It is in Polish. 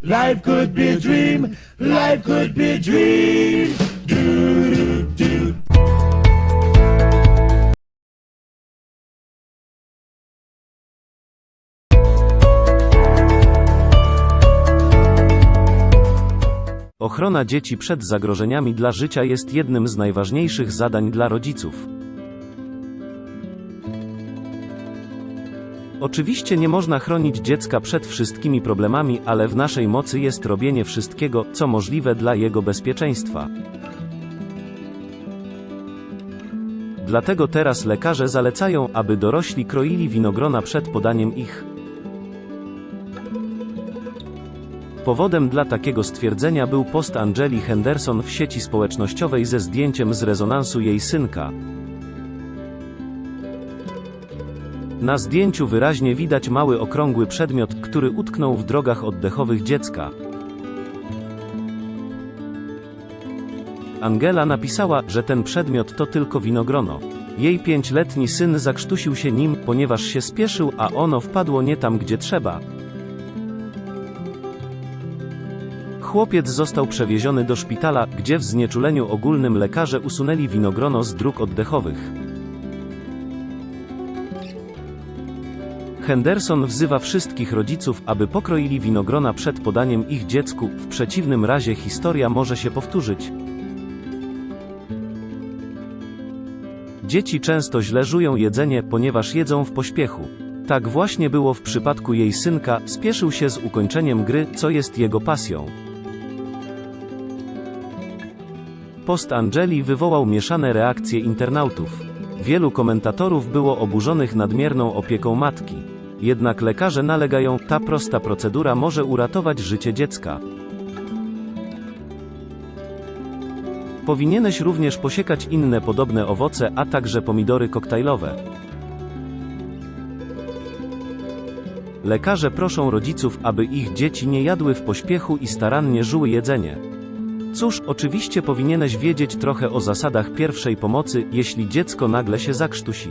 Life could be a dream. Life could be a dream. Ochrona dzieci przed zagrożeniami dla życia jest jednym z najważniejszych zadań dla rodziców. Oczywiście nie można chronić dziecka przed wszystkimi problemami, ale w naszej mocy jest robienie wszystkiego, co możliwe dla jego bezpieczeństwa. Dlatego teraz lekarze zalecają, aby dorośli kroili winogrona przed podaniem ich. Powodem dla takiego stwierdzenia był post Angeli Henderson w sieci społecznościowej ze zdjęciem z rezonansu jej synka. Na zdjęciu wyraźnie widać mały okrągły przedmiot, który utknął w drogach oddechowych dziecka. Angela napisała, że ten przedmiot to tylko winogrono. Jej pięcioletni syn zakrztusił się nim, ponieważ się spieszył, a ono wpadło nie tam, gdzie trzeba. Chłopiec został przewieziony do szpitala, gdzie w znieczuleniu ogólnym lekarze usunęli winogrono z dróg oddechowych. Henderson wzywa wszystkich rodziców, aby pokroili winogrona przed podaniem ich dziecku, w przeciwnym razie historia może się powtórzyć. Dzieci często źle żują jedzenie, ponieważ jedzą w pośpiechu. Tak właśnie było w przypadku jej synka, spieszył się z ukończeniem gry, co jest jego pasją. Post Angeli wywołał mieszane reakcje internautów. Wielu komentatorów było oburzonych nadmierną opieką matki. Jednak lekarze nalegają, ta prosta procedura może uratować życie dziecka. Powinieneś również posiekać inne podobne owoce, a także pomidory koktajlowe. Lekarze proszą rodziców, aby ich dzieci nie jadły w pośpiechu i starannie żuły jedzenie. Cóż, oczywiście powinieneś wiedzieć trochę o zasadach pierwszej pomocy, jeśli dziecko nagle się zakrztusi.